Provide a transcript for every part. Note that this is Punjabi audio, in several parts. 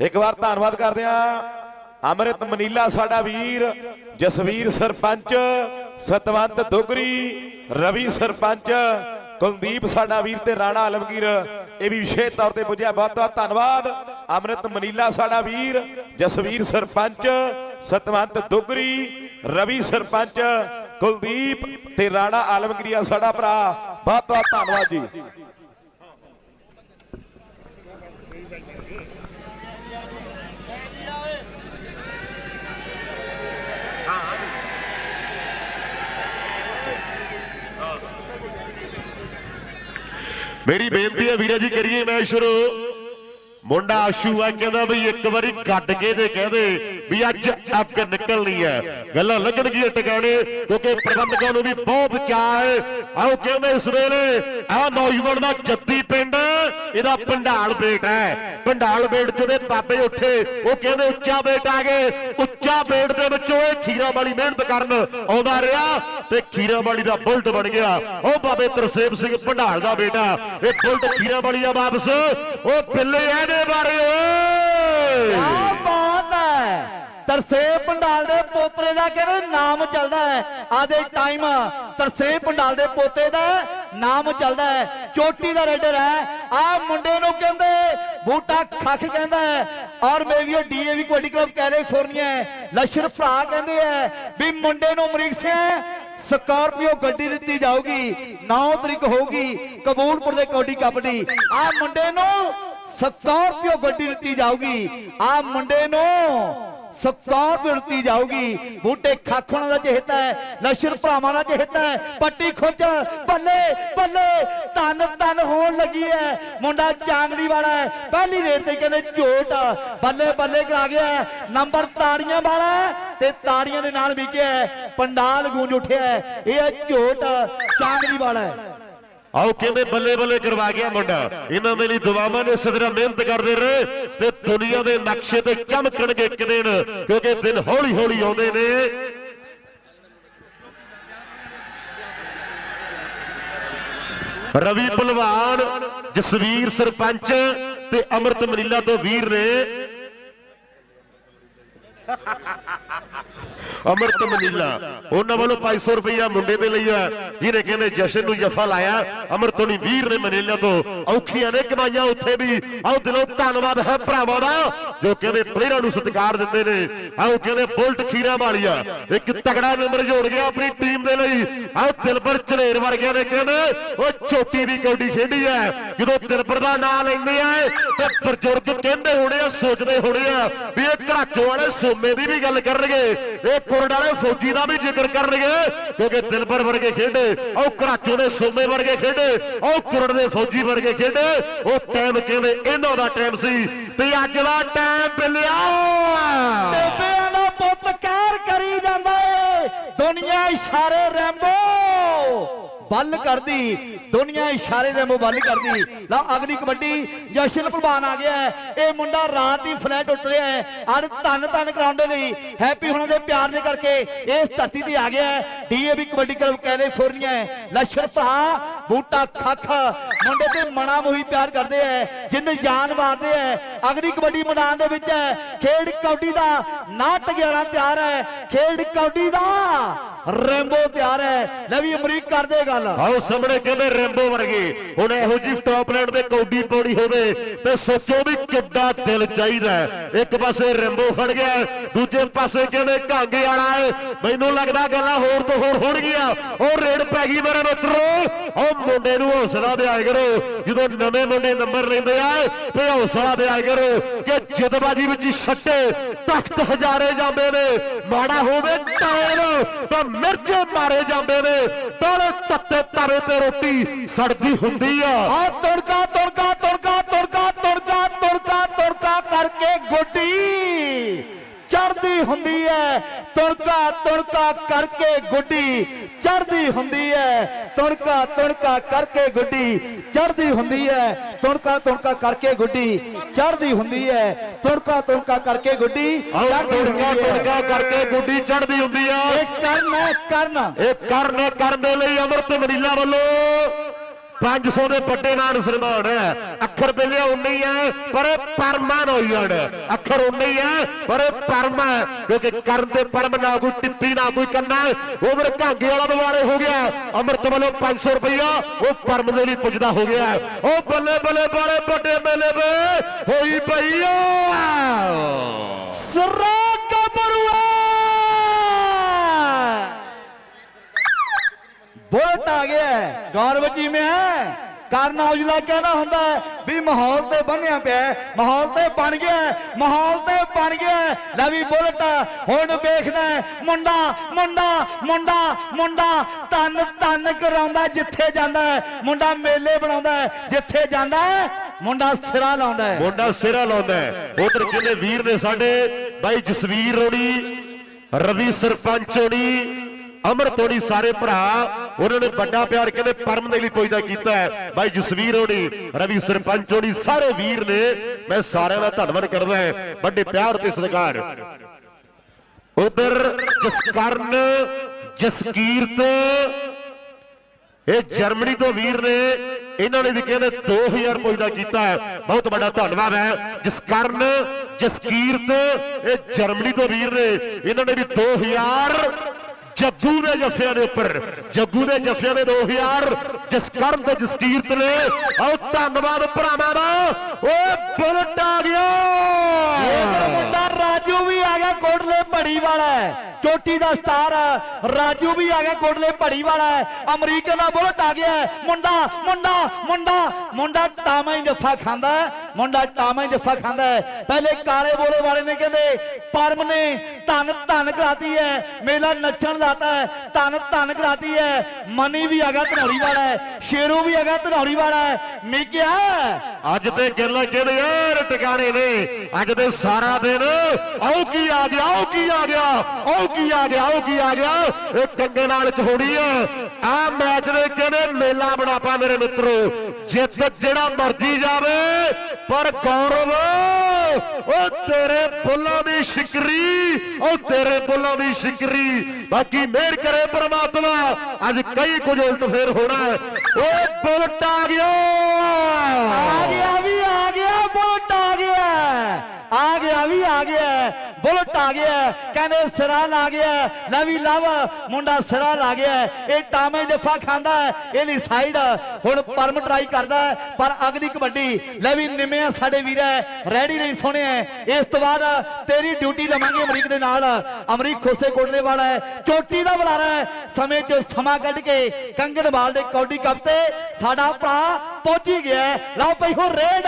ਇੱਕ ਵਾਰ ਧੰਨਵਾਦ ਕਰਦੇ ਆ ਅੰਮ੍ਰਿਤ ਮਨੀਲਾ, ਸਾਡਾ ਵੀਰ, ਜਸਵੀਰ ਸਰਪੰਚ, ਸਤਵੰਤ ਦੁਗਰੀ, ਰਵੀ ਸਰਪੰਚ, ਕੁਲਦੀਪ, ਸਾਡਾ ਵੀਰ ਤੇ ਰਾਣਾ ਆਲਮਗੀਰ। ਇਹ ਵੀ ਵਿਸ਼ੇਸ਼ ਤੌਰ ਤੇ ਪੁੱਜਿਆ। ਬਹੁਤ ਬਹੁਤ ਧੰਨਵਾਦ। ਅੰਮ੍ਰਿਤ ਮਨੀਲਾ, ਸਾਡਾ ਵੀਰ, ਜਸਵੀਰ ਸਰਪੰਚ, ਸਤਵੰਤ ਦੁਗਰੀ, ਰਵੀ ਸਰਪੰਚ, ਕੁਲਦੀਪ ਤੇ ਰਾਣਾ ਆਲਮਗੀਰੀਆ, ਸਾਡਾ ਭਰਾ। ਬਹੁਤ ਬਹੁਤ ਧੰਨਵਾਦ ਜੀ। ਮੇਰੀ ਬੇਨਤੀ ਹੈ ਵੀਰੇ ਜੀ ਕਰੀਏ ਮੈਚ ਸ਼ੁਰੂ। ਮੁੰਡਾ ਆਸ਼ੂ ਆ, ਕਹਿੰਦਾ ਬਈ ਇੱਕ ਵਾਰੀ ਗੱਡ ਕੇ ਤੇ ਕਹਦੇ ਵੀ ਅੱਜ ਅੱਗ ਨਿਕਲਣੀ ਹੈ। ਗੱਲਾਂ ਲੱਗਣਗੀਆਂ ਟਿਕਾਣੇ, ਕਿਉਂਕਿ ਪ੍ਰਬੰਧਕਾਂ ਨੂੰ ਵੀ ਬਹੁਤ ਚਾਅ ਆਓ ਕਹਿੰਦੇ ਇਸ ਵੇਲੇ, ਆ ਨੌਜਵਾਨ ਦਾ ਜੱਦੀ ਪਿੰਡ, ਇਹਦਾ ਪੰਡਾਲ ਬੇਟ ਹੈ। ਪੰਡਾਲ ਬੇਟ ਜਿਹੜੇ ਬਾਬੇ ਉੱਠੇ, ਉਹ ਕਹਿੰਦੇ ਉੱਚਾ ਬੇਟ ਆ ਗਏ। ਉੱਚਾ ਬੇਟ ਦੇ ਵਿੱਚੋਂ ਇਹ ਖੀਰਾ ਵਾਲੀ ਮਿਹਨਤ ਕਰਨ ਆਉਂਦਾ ਰਿਹਾ ਤੇ ਖੀਰਾ ਵਾਲੀ ਦਾ ਬੁਲਟ ਬਣ ਗਿਆ। ਉਹ ਬਾਬੇ ਤਰਸੇਬ ਸਿੰਘ ਪੰਡਾਲ ਦਾ ਬੇਟਾ, ਇਹ ਬੁਲਟ ਖੀਰਾ ਵਾਲੀ ਆ ਵਾਪਸ, ਉਹ ਪਿੱਲੇ ਇਹਦੇ ਬਾਰੇ ਓਏ। ਆ ਬਾਤ ਹੈ। ਤਰਸੇਮ ਪੰਡਾਲ ਦੇ ਪੋਤਰੇ ਦਾ ਕਹਿੰਦੇ ਨਾਮ ਚੱਲਦਾ ਹੈ। ਆਦੇ ਟਾਈਮ ਤਰਸੇਮ ਪੰਡਾਲ ਦੇ ਪੋਤੇ ਦਾ ਨਾਮ ਚੱਲਦਾ ਹੈ। ਚੋਟੀ ਦਾ ਰੇਡਰ ਹੈ। ਆ ਮੁੰਡੇ ਨੂੰ ਕਹਿੰਦੇ ਬੂਟਾ ਖੱਖ ਕਹਿੰਦਾ ਹੈ। ਔਰ ਮੇਵੀਓ ਡੀਏਵੀ ਕਬੱਡੀ ਕਲੱਬ ਕੈਲੀਫੋਰਨੀਆ ਲਸ਼ਰ ਭਰਾ ਕਹਿੰਦੇ ਆ ਵੀ ਮੁੰਡੇ ਨੂੰ ਅਮਰੀਕ ਸਿੰਘ ਸਕਾਰਪੀਓ ਗੱਡੀ ਦਿੱਤੀ ਜਾਊਗੀ। 9 ਤਰੀਕ ਹੋਊਗੀ ਕਬੂਲਪੁਰ ਦੇ ਕਬੱਡੀ। ਕੱਪ ਦੀ ਆ ਮੁੰਡੇ ਨੂੰ ਸਕਾਰਪੀਓ ਗੱਡੀ ਦਿੱਤੀ ਜਾਊਗੀ। ਆ ਮੁੰਡੇ ਨੂੰ ਸਕਾਰਪੀਓ ਦਿੱਤੀ ਜਾਊਗੀ। ਬੂਟੇ ਖਾਖਣਾ ਦਾ ਚਿਹਤਾ ਹੈ ਲਸ਼ਰ ਭਰਾਵਾਂ ਦਾ ਚਿਹਤਾ ਹੈ, ਪੱਟੀ ਖੁੱਜ, ਬੱਲੇ ਬੱਲੇ, ਧੰਨ ਧੰਨ ਹੋਣ ਲੱਗੀ ਹੈ। ਮੁੰਡਾ ਚਾਂਗਲੀ ਵਾਲਾ ਹੈ, ਪਹਿਲੀ ਰੇਤ ਤੇ ਕਹਿੰਦੇ ਝੋਟ ਬੱਲੇ ਬੱਲੇ ਕਰਾ ਗਿਆ ਹੈ। ਨੰਬਰ ਤਾੜੀਆਂ ਵਾਲਾ ਤੇ ਤਾੜੀਆਂ ਦੇ ਨਾਲ ਵਿਕਿਆ ਹੈ। ਪੰਡਾਲ ਗੂੰਜ ਉੱਠਿਆ ਇਹ ਹੈ ਝੋਟ ਚਾਂਗਲੀ ਵਾਲਾ ਹੈ। ਆਓ ਕਹਿੰਦੇ ਬੱਲੇ ਬੱਲੇ ਕਰਵਾ ਗਿਆ ਮੁੰਡਾ? ਇਹਨਾਂ ਦੇ ਲਈ ਦੁਆਵਾਂ ਨੇ ਸਦਰਾ ਮਿਹਨਤ ਕਰਦੇ ਰਹੇ ਤੇ ਦੁਨੀਆ ਦੇ ਨਕਸ਼ੇ ਤੇ ਚਮਕਣਗੇ ਇੱਕ ਦਿਨ, ਕਿਉਂਕਿ ਦਿਨ ਹੌਲੀ ਹੌਲੀ ਆਉਂਦੇ ਨੇ। ਰਵੀ ਪਹਿਲਵਾਨ ਜਸਵੀਰ ਸਰਪੰਚ ਤੇ ਅਮਰਤ ਮਨੀਲਾ ਤੋਂ ਵੀਰ ਨੇ। ਅਮਰਤ ਮਨੀਲਾ। ਉਹਨਾਂ ਵੱਲੋਂ 500 ਰੁਪਇਆ ਮੁੰਡੇ ਦੇ ਲਈ ਆ ਜਿਹਨੇ ਕਹਿੰਦੇ ਜਸ਼ਨ ਨੂੰ ਜਫਾ ਲਾਇਆ ਅਮਰਤ ਹੋਣੀ ਵੀਰ ਨੇ ਮਨੀਲਾ ਤੋਂ ਔਖੀਆਂ ਨੇ ਕਮਾਈਆਂ ਉੱਥੇ ਵੀ। ਆਓ ਦਿਲੋਂ ਧੰਨਵਾਦ ਹੈ ਭਰਾਵਾਂ ਦਾ, ਜੋ ਕਹਿੰਦੇ ਪਲੇਅਰਾਂ ਨੂੰ ਸਤਿਕਾਰ ਦਿੰਦੇ ਨੇ। ਆਓ ਕਹਿੰਦੇ ਬੁਲਟ ਖੀਰਾ ਵਾਲੀਆ। ਇੱਕ ਤਗੜਾ ਨੰਬਰ ਜੋੜ ਗਿਆ ਆਪਣੀ ਟੀਮ ਦੇ ਲਈ। ਆਓ ਦਿਲਬਰ ਚਲੇਰ ਵਰਗਿਆਂ ਨੇ ਕਹਿੰਦੇ, ਉਹ ਚੋਟੀ ਦੀ ਕੌਡੀ ਖੇਡੀ ਹੈ। ਜਦੋਂ ਦਿਲਬਰ ਦਾ ਨਾਂ ਲੈਂਦੇ ਆ, ਤੇ ਬਜ਼ੁਰਗ ਕਹਿੰਦੇ ਹੋਣੇ ਆ, ਸੋਚਦੇ ਹੋਣੇ ਆ ਵੀ ਇਹ ਘਰਾਚੋ ਵਾਲੇ ਸੋਮੇ ਦੀ ਵੀ ਗੱਲ ਕਰਨਗੇ। ਇਹ ਕੁਰੜ ਫੌਜੀ ਦਾ ਵੀ ਜ਼ਿਕਰ ਕਰਨਗੇ, ਕਿਉਂਕਿ ਦਿਲਬਰ ਵਰਗੇ ਖੇਡੇ ਉਹ ਘਰਾਚੋ ਦੇ ਸੋਮੇ ਵਰਗੇ ਖੇਡੇ ਉਹ ਕੁਰੜ ਦੇ ਫੌਜੀ ਵਰਗੇ ਖੇਡੇ, ਉਹ ਟਾਈਮ ਕਹਿੰਦੇ ਇਹਨਾਂ ਦਾ ਟਾਈਮ ਸੀ? ਤੇ ਅੱਜ ਦਾ ਟਾਈਮ ਪਿਲਿਆ ਬੇਬਿਆਂ ਦਾ ਪੁੱਤ ਕਹਿਰ ਕਰੀ ਜਾਂਦਾ ਏ, ਦੁਨੀਆ ਇਸ਼ਾਰੇ ਰੈਂਬੋ! ਬੱਲ ਕਰਦੀ, ਦੁਨੀਆ ਇਸ਼ਾਰੇ ਰੈਂਬੋ ਬੱਲ ਕਰਦੀ। ਲਾ ਅਗਲੀ ਕਬੱਡੀ, ਜਸ਼ਨ ਭਲਵਾਨ ਆ ਗਿਆ ਹੈ। ਇਹ ਮੁੰਡਾ ਰਾਤ ਹੀ ਫਲੈਟ ਉੱਟ ਰਿਹਾ ਹੈ। ਅਰ ਧੰਨ ਧੰਨ ਕਰਾਉਣ ਦੇ ਲਈ ਹੈਪੀ ਹੁਣਾਂ ਦੇ ਪਿਆਰ ਦੇ ਕਰਕੇ ਇਸ ਧਰਤੀ ਤੇ ਆ ਗਿਆ ਹੈ। ਕਬੱਡੀ ਕਲੱਬ ਕੈਲੀਫੋਰਨੀਆ ਲਸ਼ਰ ਭਰਾ, ਬੂਟਾ ਖੱਖ। ਮੁੰਡੇ ਤੇ ਮਣਾ ਮੋਹੀ ਪਿਆਰ ਕਰਦੇ ਐ ਜਿੰਨ ਜਾਨ ਮਾਰਦੇ ਐ ਅਗਲੀ ਕਬੱਡੀ ਮੈਦਾਨ ਦੇ ਵਿੱਚ ਹੈ। ਖੇਡ ਕੌਡੀ ਦਾ ਨਾ 11 ਤਿਆਰ ਹੈ। ਖੇਡ ਕੌਡੀ ਦਾ ਰੈਂਬੋ ਤਿਆਰ ਹੈ। ਲੈ ਵੀ ਅਮਰੀਕ ਕਰਦੇ ਗੱਲ। ਆਓ ਸਾਹਮਣੇ ਕਹਿੰਦੇ ਰੈਂਬੋ ਵਰਗੇ। ਹੁਣ ਇਹੋ ਜੀ ਸਟਾਪ ਲਾਈਨ ਤੇ ਕੌਡੀ ਪੌੜੀ ਹੋਵੇ ਤੇ ਸੋਚੋ ਵੀ ਕਿੱਡਾ ਦਿਲ ਚਾਹੀਦਾ ਇੱਕ ਪਾਸੇ ਰੈਂਬੋ ਖੜ ਗਿਆ, ਦੂਜੇ ਪਾਸੇ ਕਹਿੰਦੇ ਕਾਂਗੇ ਵਾਲਾ ਹੈ। ਮੈਨੂੰ ਲੱਗਦਾ ਗੱਲਾਂ ਹੋਰ ਤੋਂ ਹੋਰ ਹੋਣਗੀਆਂ। ਉਹ ਰੇਡ ਪੈ ਗਈ ਮੇਰੇ ਮਿੱਤਰੋ। ਉਹ ਮੁੰਡੇ ਨੂੰ ਹੌਸਲਾ ਦਿਆ ਕਰੋ। ਜਦੋਂ ਨਵੇਂ ਮੁੰਡੇ ਨੰਬਰ ਲੈਂਦੇ ਆ ਤੇ ਹੌਸਲਾ ਦਿਆ ਕਰੋ ਕਿ ਜਿੱਦਬਾਜੀ ਵਿੱਚ ਛੱਟੇ ਤਖਤ ਹਜ਼ਾਰੇ ਜਾਂਦੇ ਨੇ। ਮਾੜਾ ਹੋਵੇ ਟਾਇਰ ਤਾਂ ਮਿਰਚੇ ਮਾਰੇ ਜਾਂਦੇ ਨੇ। ਤਲ ਤੱਤੇ ਤਵੇ ਤੇ ਰੋਟੀ ਸੜਦੀ ਹੁੰਦੀ ਆ। ਆ ਤੁੜਕਾ ਤੁੜਕਾ ਤੁੜਕਾ ਤੁੜਕਾ ਤੁੜਕਾ ਤੁੜਕਾ ਤੁੜਕਾ ਕਰਕੇ ਗੁੱਡੀ। ਚੜਦੀ ਹੁੰਦੀ ਹੈ ਤੁੜਕਾ ਤੁੜਕਾ ਕਰਕੇ ਗੁੱਡੀ ਚੜਦੀ ਹੁੰਦੀ ਹੈ ਤੁੜਕਾ ਤੁੜਕਾ ਕਰਕੇ ਗੁੱਡੀ ਚੜਦੀ ਹੁੰਦੀ ਹੈ ਤੁੜਕਾ ਤੁੜਕਾ ਕਰਕੇ ਗੁੱਡੀ ਚੜਦੀ ਹੁੰਦੀ ਹੈ ਤੁੜਕਾ ਤੁੜਕਾ ਕਰਕੇ ਗੁੱਡੀ ਹੈ। ਤੁੜਕਾ ਕਰਕੇ ਗੁੱਡੀ ਚੜਦੀ ਹੁੰਦੀ ਆ। ਇਹ ਕਰਨ ਕਰਨ। ਇਹ ਕਰਨ ਕਰਨ ਦੇ ਲਈ ਅਮਰਤ ਮਨੀਲਾ ਵੱਲੋਂ 500 ਦੇ ਵੱਡੇ ਨਾਨ ਸਨਮਾਨ ਹੈ। ਅੱਖਰ ਪਹਿਲੇ ਉਨੇ ਹੀ ਹੈ ਪਰ ਇਹ ਪਰਮਾਨ ਅੱਖਰ ਉਨੇ ਹੀ ਹੈ ਪਰ ਇਹ ਪਰਮ ਕਿਉਂਕਿ ਕਰਨ ਤੇ ਪਰਮ ਨਾ ਕੋਈ, ਟਿੱਪੀ ਨਾ ਕੋਈ ਕੰਨਾ ਉਧਰ ਘਾਂਗੇ ਵਾਲਾ ਦੁਆਰੇ ਹੋ ਗਿਆ। ਅੰਮ੍ਰਿਤ ਵੱਲੋਂ 500 ਰੁਪਇਆ ਉਹ ਪਰਮ ਦੇ ਲਈ ਪੁੱਜਦਾ ਹੋ ਗਿਆ ਉਹ ਬੱਲੇ ਬੱਲੇ ਬਾਲੇ ਵੱਡੇ ਮੇਲੇ ਵੇ ਹੋਈ ਪਈ ਆ। ਸਰਾ ਕਬਰੂਆ ਬੁਲਟ ਆ ਗਿਆ ਹੈ। ਗੌਰਵ ਜੀ ਮੈਂ ਕਰਨ ਔਜਲਾ ਕਹਿੰਦਾ ਹੁੰਦਾ ਵੀ ਮਾਹੌਲ ਤੇ ਬੰਨਿਆ ਪਿਆ ਮਾਹੌਲ ਤੇ ਬਣ ਗਿਆ ਮਾਹੌਲ ਤੇ ਬਣ ਗਿਆ ਲੈ ਵੀ ਬੁਲਟ ਹੁਣ ਵੇਖਦਾ ਮੁੰਡਾ ਮੁੰਡਾ ਮੁੰਡਾ ਮੁੰਡਾ ਤਨ ਤਨ ਕਰਾਉਂਦਾ ਜਿੱਥੇ ਜਾਂਦਾ ਮੁੰਡਾ ਮੇਲੇ ਬਣਾਉਂਦਾ ਜਿੱਥੇ ਜਾਂਦਾ ਮੁੰਡਾ ਸਿਰਾ ਲਾਉਂਦਾ ਮੁੰਡਾ ਸਿਰਾ ਲਾਉਂਦਾ ਉਧਰ ਕਹਿੰਦੇ ਵੀਰ ਨੇ ਸਾਡੇ? ਬਾਈ ਜਸਵੀਰ ਰੋੜੀ ਰਵੀ ਸਰਪੰਚ ਹੋਣੀ ਅਮਰ ਤੋੜੀ ਸਾਰੇ ਭਰਾ, ਉਹਨਾਂ ਨੇ ਵੱਡਾ ਪਿਆਰ ਕਹਿੰਦੇ ਪਰਮ ਦੇ ਲਈ ਪੁੱਜਦਾ ਕੀਤਾ ਹੈ। ਬਾਈ ਜਸਵੀਰ ਹੋਣੀ, ਰਵੀ ਸਰਪੰਚ ਹੋਣੀ, ਸਾਰੇ ਵੀਰ ਨੇ, ਮੈਂ ਸਾਰਿਆਂ ਦਾ ਧੰਨਵਾਦ ਕਰਦਾ ਹਾਂ। ਵੱਡੇ ਪਿਆਰ ਤੇ ਸਤਿਕਾਰ। ਉਧਰ ਜਸਕਰਨ, ਜਸਕੀਰਤ, ਇਹ ਜਰਮਨੀ ਤੋਂ ਵੀਰ ਨੇ, ਇਹਨਾਂ ਨੇ ਵੀ ਕਹਿੰਦੇ 2000 ਪੁੱਜਦਾ ਕੀਤਾ ਹੈ। ਬਹੁਤ ਵੱਡਾ ਧੰਨਵਾਦ ਹੈ। ਜਿਸ ਕਾਰਨ ਜਸਕੀਰਤ, ਇਹ ਜਰਮਨੀ ਤੋਂ ਵੀਰ ਨੇ, ਇਹਨਾਂ ਨੇ ਵੀ 2000 ਜੱਗੂ ਦੇ ਜੱਫਿਆਂ ਦੇ ਉੱਪਰ। ਜੱਗੂ ਦੇ ਜੱਫਿਆਂ ਦੇ 2000 ਜਿਸ ਕਾਰਨ ਤੇ ਜਸਕੀਰਤ ਨੇ। ਆਓ ਧੰਨਵਾਦ ਭਰਾਵਾਂ ਦਾ। ਓਏ ਬੁਲਟ ਆ ਗਿਆ। ਇਹ ਮੁੰਡਾ ਰਾਜੂ ਵੀ ਆ ਗਿਆ ਕੋਟਲੇ ਭੜੀ ਵਾਲਾ ਚੋਟੀ ਦਾ ਸਟਾਰ ਹੈ। ਰਾਜੂ ਵੀ ਆ ਗਿਆ ਕੋਟਲੇ ਭੜੀ ਵਾਲਾ ਹੈ। ਅਮਰੀਕਾ ਦਾ ਬੁਲਟ ਆ ਗਿਆ ਹੈ। ਮੁੰਡਾ ਮੁੰਡਾ ਮੁੰਡਾ ਮੁੰਡਾ ਟਾਮਾ ਹੀ ਜੱਫਾ ਖਾਂਦਾ ਮੁੰਡਾ ਟਾਮਾ ਹੀ ਜੱਫਾ ਖਾਂਦਾ ਹੈ। ਪਹਿਲੇ ਕਾਲੇ ਬੋਲੇ ਵਾਲੇ ਨੇ ਕਹਿੰਦੇ, ਪਰਮ ਨੇ ਧਨ ਧਨ ਕਰਾਤੀ ਹੈ। ਮੇਲਾ ਨੱਚਣ ਲਾਤਾ ਹੈ। ਧਨ ਧਨ ਕਰਾਤੀ ਹੈ। ਮਨੀ ਵੀ ਆ ਗਿਆ ਵਾਲਾ ਹੈ। ਸ਼ੇਰੂ ਵੀ ਆ ਗਿਆ ਵਾਲਾ ਹੈ। ਮਿਕਿਆ ਅੱਜ ਤੇ ਗੱਲਾਂ ਕਹਿੰਦੇ ਯਾਰ ਟਿਕਾਣੇ ਨੇ, ਅੱਜ ਤੇ ਸਾਰਾ ਦਿਨ ਆਓ ਕੀ ਆ ਗਿਆ, ਆਓ ਕੀ ਆ ਗਿਆ, ਆਓ ਕੀ ਆ ਗਿਆ, ਆਓ ਕੀ ਆ ਗਿਆ। ਇਹ ਕੰਗੇ ਨਾਲ ਚੋੜੀ ਹੈ ਆ। ਆ ਮੈਚ ਦੇ ਕਹਿੰਦੇ ਮੇਲਾ ਬਣਾਪਾ ਮੇਰੇ ਮਿੱਤਰੋ? ਜਿੱਤ ਜਿਹੜਾ ਮਰਜ਼ੀ ਜਾਵੇ ਪਰ ਗੌਰਵ ਉਹ ਤੇਰੇ ਬੁੱਲਾਂ ਦੀ ਸ਼ਿਕਰੀ, ਉਹ ਤੇਰੇ ਬੁੱਲਾਂ ਦੀ ਸ਼ਿਕਰੀ। ਬਾਕੀ ਮਿਹਰ ਕਰੇ ਪ੍ਰਮਾਤਮਾ, ਅੱਜ ਕਈ ਕੁਝ ਉਲਟ ਫੇਰ ਹੋਣਾ ਹੈ। ਓਏ ਬੁਲਟ ਆ ਗਿਆ। ਆ ਗਿਆ। ਆ ਗਿਆ ਵੀ ਆ ਗਿਆ ਬੁਲਟ ਆ ਗਿਆ ਕਹਿੰਦੇ ਸਿਰਾ ਲਾ ਗਿਆ ਲੈ ਵੀ ਲਵ, ਮੁੰਡਾ ਸਿਰਾ ਲਾ ਗਿਆ ਇਹ ਟਾਮੇ ਜੱਫਾ ਖਾਂਦਾ ਇਹ ਲਈ ਸਾਈਡ ਹੁਣ ਪਰਮ ਟਰਾਈ ਕਰਦਾ ਪਰ ਅਗਲੀ ਕਬੱਡੀ, ਲੈ ਵੀ ਨਿਮਿਆ ਸਾਡੇ ਵੀਰ ਰੈਡੀ ਨਹੀਂ ਸੋਹਣਿਆ ਇਸ ਤੋਂ ਬਾਅਦ ਤੇਰੀ ਡਿਊਟੀ ਲਵਾਂਗੇ ਅਮਰੀਕ ਦੇ ਨਾਲ, ਅਮਰੀਕ ਖੋਸੇ ਕੋਟਲੇ ਵਾਲਾ ਚੋਟੀ ਦਾ ਬੁਲਾਰਾ ਹੈ, ਸਮੇਂ ਚ ਸਮਾਂ ਕੱਢ ਕੇ ਕੰਗਣਵਾਲ ਦੇ ਕੌਡੀ ਕੱਪ ਤੇ ਸਾਡਾ ਭਰਾ ਪਹੁੰਚੀ ਗਿਆ ਲਓ ਪਈ ਹੋ ਰੇਡ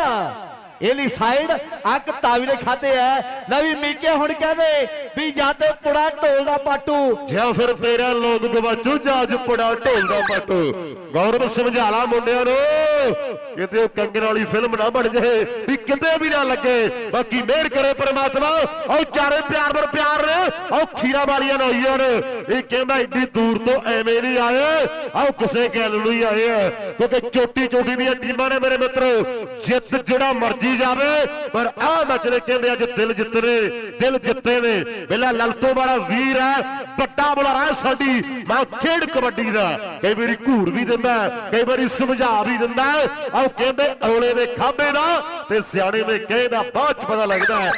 ਇਹਲੀ ਸਾਈਡ ਆ ਤਾਵੀ ਦੇ ਖਾਤੇ ਹੈ। ਲੈ ਵੀ ਮੀਕੇ ਹੁਣ ਕਹਦੇ ਵੀ ਜਾਂ ਤੇ ਪੁੜਾ ਢੋਲ ਦਾ ਪਾਟੂ। ਜਾਂ ਫਿਰ ਤੇਰਾ ਲੋਕ ਗਵਾਚੂ ਜਾਜ ਪੜਾ ਢੋਲਦਾ ਪੱਟ। ਗੌਰਵ ਸਮਝਾਲਾ ਮੁੰਡਿਆਂ ਨੂੰ ਕਿਤੇ ਕੰਗਣ ਵਾਲੀ ਫਿਲਮ ਨਾ ਬਣ ਜਾਏ, ਵੀ ਕਿਤੇ ਵੀ ਨਾ ਲੱਗੇ। ਬਾਕੀ ਮਿਹਰ ਕਰੇ ਪ੍ਰਮਾਤਮਾ। ਉਹ ਚਾਰੇ ਪਿਆਰ ਵਰ ਪਿਆਰ ਨੇ ਉਹ ਖੀਰਾ ਵਾਲੀਆਂ ਨਾ ਨੇ। ਇਹ ਕਹਿੰਦਾ ਇੱਡੀ ਦੂਰ ਤੋਂ ਐਵੇਂ ਨਹੀਂ ਆਏ। ਆਓ ਕਿਸੇ ਗੱਲ ਨੂੰ ਹੀ ਆਏ ਆ। ਕਿਉਂਕਿ ਚੋਟੀ ਚੋਟੀ ਦੀਆਂ ਟੀਮਾਂ ਨੇ ਮੇਰੇ ਮਿੱਤਰੋ। ਜਿੱਤ ਜਿਹੜਾ ਮਰਜ਼ੀ ਜਾਵੇ, ਪਰ ਆਹ ਮੈਚ ਕਹਿੰਦੇ ਅੱਜ ਦਿਲ ਜਿੱਤਨੇ ਦਿਲ ਜਿੱਤੇ ਨੇ। ਪਹਿਲਾ ਲਲਤੋ ਵਾਲਾ ਵੀਰ ਹੈ, ਵੱਡਾ ਬੁਲਾਰਾ ਸਾਡੀ। ਮੈਂ ਖੇਡ ਕਬੱਡੀ ਦਾ। ਕਈ ਵਾਰੀ ਘੂਰ ਵੀ ਦਿੰਦਾ ਕਈ ਵਾਰੀ ਸਮਝਾ ਵੀ ਦਿੰਦਾ ਹੈ। ਕਹਿੰਦੇ ਔਲੇ ਦੇ ਖਾਬੇ ਦਾ ਤੇ ਸਿਆਣੇ ਦੇ ਕਹੇ ਦਾ ਬਾਅਦ ਚ ਪਤਾ ਲੱਗਦਾ ਹੈ।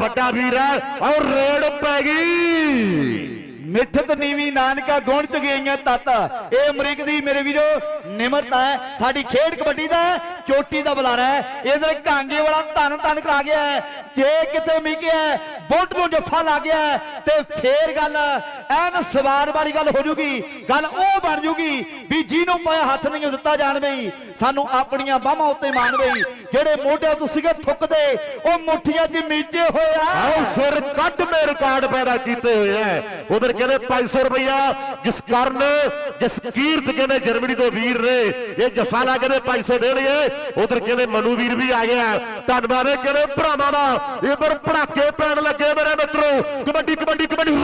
ਵੱਡਾ ਵੀਰ ਹੈ, ਔਰ ਰੇਡ ਪੈ ਗਈ। ਮਿੱਠਤ ਨੀਵੀ ਨਾਨਕਾ ਗੁਣ ਚ ਗਈਆਂ ਤਤ। ਇਹ ਅਮਰੀਕ ਦੀ ਮੇਰੇ ਵੀਰੋ ਨਿਮਰਤਾ ਹੈ, ਸਾਡੀ ਖੇਡ ਕਬੱਡੀ ਦਾ ਚੋਟੀ ਦਾ ਬੁਲਾਰਾ ਹੈ। ਇਧਰ ਕਾਂਗੇ ਵਾਲਾ ਧਨ ਧਨ ਕਰਾ ਗਿਆ ਜੇ ਕਿਤੇ ਮਿਕਿਆ ਬੁੱਟ ਨੂੰ ਜੱਫਾ ਲਾ ਗਿਆ ਤੇ ਫੇਰ ਗੱਲ ਐਨ ਸਵਾਰ ਵਾਲੀ ਗੱਲ ਹੋ ਜੂਗੀ। ਗੱਲ ਉਹ ਬਣ ਜੂਗੀ ਵੀ ਜਿਹਨੂੰ ਪਾਇਆ ਹੱਥ ਨਹੀਂ ਦਿੱਤਾ ਜਾਣ ਬਈ। ਸਾਨੂੰ ਆਪਣੀਆਂ ਬਾਹਾਂ ਉੱਤੇ ਮਾਣ ਬਈ। ਜਿਹੜੇ ਮੋਢਿਆਂ ਤੋਂ ਸੀਗੇ ਥੁੱਕਦੇ, ਉਹ ਮੁੱਠੀਆਂ 'ਚ ਮੀਚੇ ਹੋਏ ਆ। ਆਓ ਸਿਰ, ਕੱਢ ਮੇ ਰਿਕਾਰਡ ਪੈਦਾ ਕੀਤੇ ਹੋਏ ਐ ਉਧਰ ਕਹਿੰਦੇ 500 ਰੁਪਇਆ ਜਿਸ ਕਾਰਨ, ਜਿਸ ਕੀਰਤ ਕਹਿੰਦੇ ਜਰਮਨੀ ਦੇ ਵੀਰ ਨੇ, ਇਹ ਜਸਾਲਾ ਕਹਿੰਦੇ ਕੇ 500 ਦੇਣਗੇ ਉਧਰ ਕਹਿੰਦੇ ਮਨੂ ਵੀਰ ਵੀ ਆ ਗਿਆ। ਧੰਨਵਾਦ ਹੈ ਕਹਿੰਦੇ ਭਰਾਵਾਂ ਦਾ। ਇਧਰ ਪੜਾਕੇ ਪੈਣ ਲੱਗੇ ਮੇਰੇ ਮਿੱਤਰੋ। ਕਬੱਡੀ ਕਬੱਡੀ ਕਬੱਡੀ।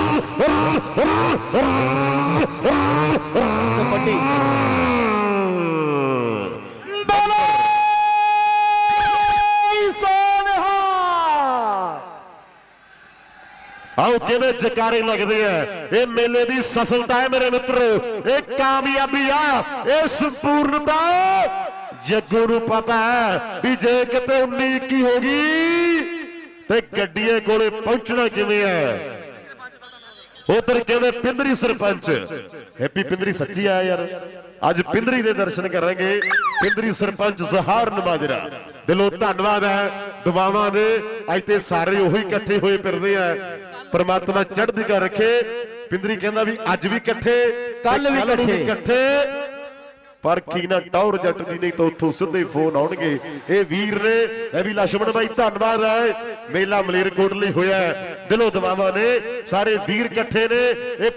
ਬੋਲੇ ਕਿਵੇਂ ਜਕਾਰੇ ਲੱਗਦੇ ਆ, ਇਹ ਮੇਲੇ ਦੀ ਸਫਲਤਾ ਹੈ ਮੇਰੇ ਮਿੱਤਰੋ। ਇਹ ਕਾਮਯਾਬੀ ਆ, ਇਹ ਸੰਪੂਰਨਤਾ। ਜੱਗੂ ਨੂੰ ਪਤਾ ਹੈ ਵੀ ਜੇ ਕਿਤੇ 19 21 ਹੋ ਗਈ, ਤੇ ਗੱਡੀਏ ਕੋਲੇ ਪਹੁੰਚਣਾ ਕਿਵੇਂ ਹੈ? ਉਧਰ ਕਹਿੰਦੇ ਪਿੰਦਰੀ ਸਰਪੰਚ। ਹੈਪੀ ਪਿੰਦਰੀ ਸੱਚੀ ਆਇਆ ਯਾਰ। ਅੱਜ ਪਿੰਦਰੀ ਦੇ ਦਰਸ਼ਨ ਕਰਾਂਗੇ। ਪਿੰਦਰੀ ਸਰਪੰਚ ਜ਼ਹਾਰ ਨਮਾਜਰਾ ਦਿਲੋਂ ਧੰਨਵਾਦ ਹੈ। ਦੁਆਵਾਂ ਦੇ, ਅੱਜ ਤੇ ਸਾਰੇ ਉਹੀ ਇਕੱਠੇ ਹੋਏ ਫਿਰਦੇ ਆ। ਪਰਮਾਤਮਾ ਚੜ੍ਹਦੀ ਕਰ ਰੱਖੇ। ਪਿੰਦਰੀ ਕਹਿੰਦਾ ਵੀ ਅੱਜ ਵੀ ਇਕੱਠੇ ਕੱਲ ਵੀ ਇਕੱਠੇ। ਪਰ ਕੀ ਨਾ ਟੌਰ ਜੱਟ ਦੀ ਨਹੀਂ ਤਾਂ ਉੱਥੋਂ ਸਿੱਧੇ ਫੋਨ ਆਉਣਗੇ। ਇਹ ਵੀਰ ਨੇ ਇਹ ਵੀ ਲక్ష్మణ ਬਾਈ ਧੰਨਵਾਦ ਹੈ। ਮੇਲਾ ਮਲੇਰਕੋਟ ਲਈ ਹੋਇਆ ਦਿਲੋਂ ਦਵਾਵਾਂ ਨੇ। ਸਾਰੇ ਵੀਰ ਇਕੱਠੇ ਨੇ। ਇਹ